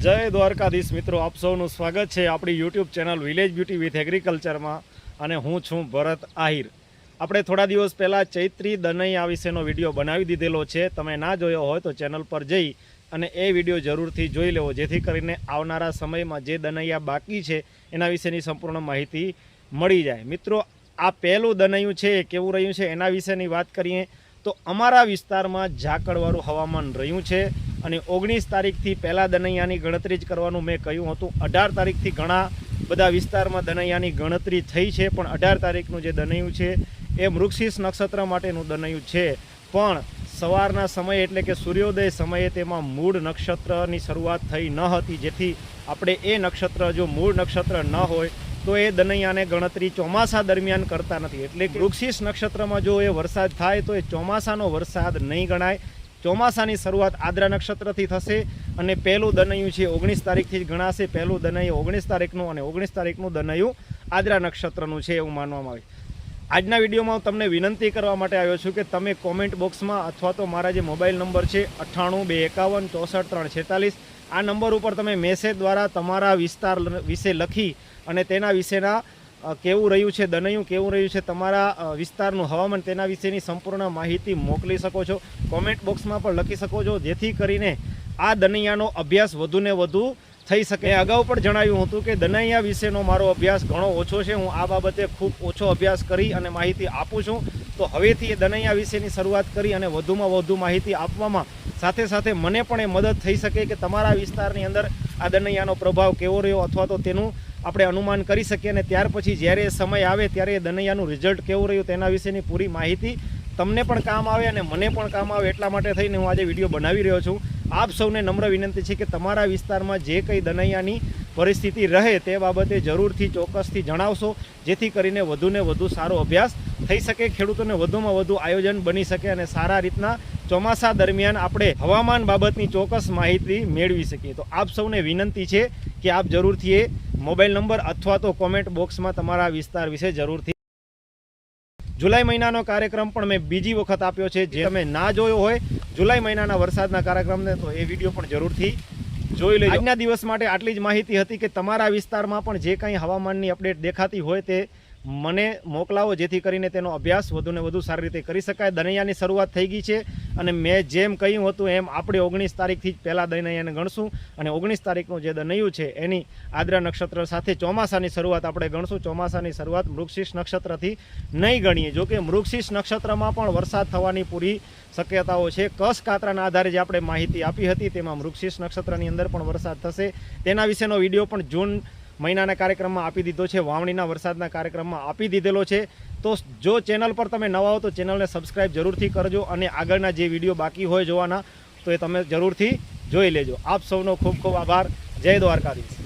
જય દ્વારકાધીશ મિત્રો, આપ સૌનું સ્વાગત છે આપણી YouTube channel village beauty with એગ્રીકલ્ચરમાં અને હું છું ભરત આહિર. આપણે થોડા દિવસ પહેલાં ચૈત્રી દનૈયા વિશેનો વીડિયો બનાવી દીધેલો છે. તમે ના જોયો હોય તો ચેનલ પર જઈ અને એ વીડિયો જરૂરથી જોઈ લેવો, જેથી કરીને આવનારા સમયમાં જે દનૈયા બાકી છે એના વિશેની સંપૂર્ણ માહિતી મળી જાય. મિત્રો, આ પહેલું દનૈયું છે કેવું રહ્યું છે એના વિશેની વાત કરીએ તો અમારા વિસ્તારમાં ઝાકળવાળું હવામાન રહ્યું છે. અને ઓગણીસ તારીખથી પહેલાં દનૈયાની ગણતરી જ કરવાનું મેં કહ્યું હતું. અઢાર તારીખથી ઘણા બધા વિસ્તારમાં દનૈયાની ગણતરી થઈ છે, પણ અઢાર તારીખનું જે દનૈયું છે, એ મૃગશીર્ષ નક્ષત્ર માટેનું દનૈયું છે. પણ સવારના સમયે એટલે કે સૂર્યોદય સમયે તેમાં મૂળ નક્ષત્રની શરૂઆત થઈ ન હતી. જેથી આપણે એ નક્ષત્ર, જો મૂળ નક્ષત્ર ન હોય, તો એ દનૈયાને ગણતરી ચોમાસા દરમિયાન કરતા નથી. એટલે વૃક્ષિસ નક્ષત્રમાં જો એ વરસાદ થાય, તો એ ચોમાસાનો વરસાદ નહીં ગણાય. ચોમાસાની શરૂઆત આદ્રા નક્ષત્રથી થશે અને પહેલું દનૈયું છે ઓગણીસ તારીખથી જ ગણાશે. પહેલું દનૈયું ઓગણીસ તારીખનું અને ઓગણીસ તારીખનું દનૈયું આદ્રા નક્ષત્રનું છે એવું માનવામાં આવે. આજના વિડીયોમાં હું તમને વિનંતી કરવા માટે આવ્યો છું કે તમે કોમેન્ટ બોક્સમાં અથવા તો મારા જે મોબાઈલ નંબર છે અઠ્ઠાણું, બે, એકાવન, ચોસઠ, ત્રણ, છેતાલીસ, આ નંબર ઉપર તમે મેસેજ દ્વારા તમારા વિસ્તાર વિશે લખી અને તેના વિશેના કેવું રહ્યું છે, દનૈયું કેવું રહ્યું છે, તમારા વિસ્તારનું હવામાન તેના વિશેની સંપૂર્ણ માહિતી મોકલી શકો છો. કોમેન્ટ બોક્સમાં પણ લખી શકો છો, જેથી કરીને આ દનૈયાનો અભ્યાસ વધુને વધુ થઈ શકે. અગાઉ પણ જણાવ્યું હતું કે દનૈયા વિશેનો મારો અભ્યાસ ઘણો ઓછો છે. હું આ બાબતે ખૂબ ઓછો અભ્યાસ કરી અને માહિતી આપું છું. તો હવેથી એ દનૈયા વિશેની શરૂઆત કરી અને વધુમાં વધુ માહિતી આપવામાં સાથે સાથે મને પણ એ મદદ થઈ શકે કે તમારા વિસ્તારની અંદર આ દનૈયાનો પ્રભાવ કેવો રહ્યો અથવા તો તેનું આપણે અનુમાન કરી શકીએ અને ત્યાર પછી જ્યારે સમય આવે ત્યારે એ દનૈયાનું રિઝલ્ટ કેવું રહ્યું તેના વિશેની પૂરી માહિતી તમને પણ કામ આવે અને મને પણ કામ આવે એટલા માટે થઈને હું આજે વીડિયો બનાવી રહ્યો છું. આપ સૌને નમ્ર વિનંતી છે કે તમારા વિસ્તારમાં જે કંઈ દનૈયાની પરિસ્થિતિ રહે તે બાબતે જરૂરથી ચોક્કસથી જણાવશો, જેથી કરીને વધુને વધુ સારો અભ્યાસ થઈ શકે, ખેડૂતોને વધુમાં વધુ આયોજન બની શકે અને સારા રીતના ચોમાસા દરમિયાન આપણે હવામાન બાબતની ચોક્કસ માહિતી મેળવી શકીએ. તો આપ સૌને વિનંતી છે કે આપ જરૂરથી એ મોબાઈલ નંબર અથવા તો કોમેન્ટ બોક્સમાં તમારા વિસ્તાર વિશે જરૂરથી. જુલાઈ મહિનાનો કાર્યક્રમ પણ મેં બીજી વખત આપ્યો છે. જે તમે ના જોયો હોય, જુલાઈ મહિનાના વરસાદના કાર્યક્રમને તો એ વીડિયો પણ જરૂરથી જોઈ લેજો. આજના દિવસ માટે આટલી જ માહિતી હતી કે તમારા વિસ્તારમાં પણ જે કંઈ હવામાનની અપડેટ દેખાતી હોય તે મને મોકલાવો, જેથી કરીને તેનો અભ્યાસ વધુને વધુ સારી રીતે કરી શકાય. દનૈયાની શરૂઆત થઈ ગઈ છે. અને મેં જેમ કહ્યું હતું, એમ આપણે ઓગણીસ તારીખથી જ પહેલાં દનૈયાને ગણશું. અને ઓગણીસ તારીખનું જે દનૈયું છે, એની આદ્રા નક્ષત્ર સાથે ચોમાસાની શરૂઆત આપણે ગણશું. ચોમાસાની શરૂઆત મૃગશીર્ષ નક્ષત્રથી નહીં ગણીએ. જોકે મૃગશીર્ષ નક્ષત્રમાં પણ વરસાદ થવાની પૂરી શક્યતાઓ છે. કસ કાતરાના આધારે જે આપણે માહિતી આપી હતી, તેમાં મૃગશીર્ષ નક્ષત્રની અંદર પણ વરસાદ થશે. તેના વિશેનો વીડિયો પણ જૂન મહિનાના કાર્યક્રમમાં આપી દીધો છે, વાવણીના વરસાદના કાર્યક્રમમાં આપી દીધેલો છે. તો જો ચેનલ પર તમે નવા હો તો ચેનલને સબસ્ક્રાઈબ જરૂરથી કરજો અને આગળના જે વીડિયો બાકી હોય જોવાના, તો એ તમે જરૂરથી જોઈ લેજો. આપ સૌનો ખૂબ ખૂબ આભાર. જય દ્વારકાધીશ.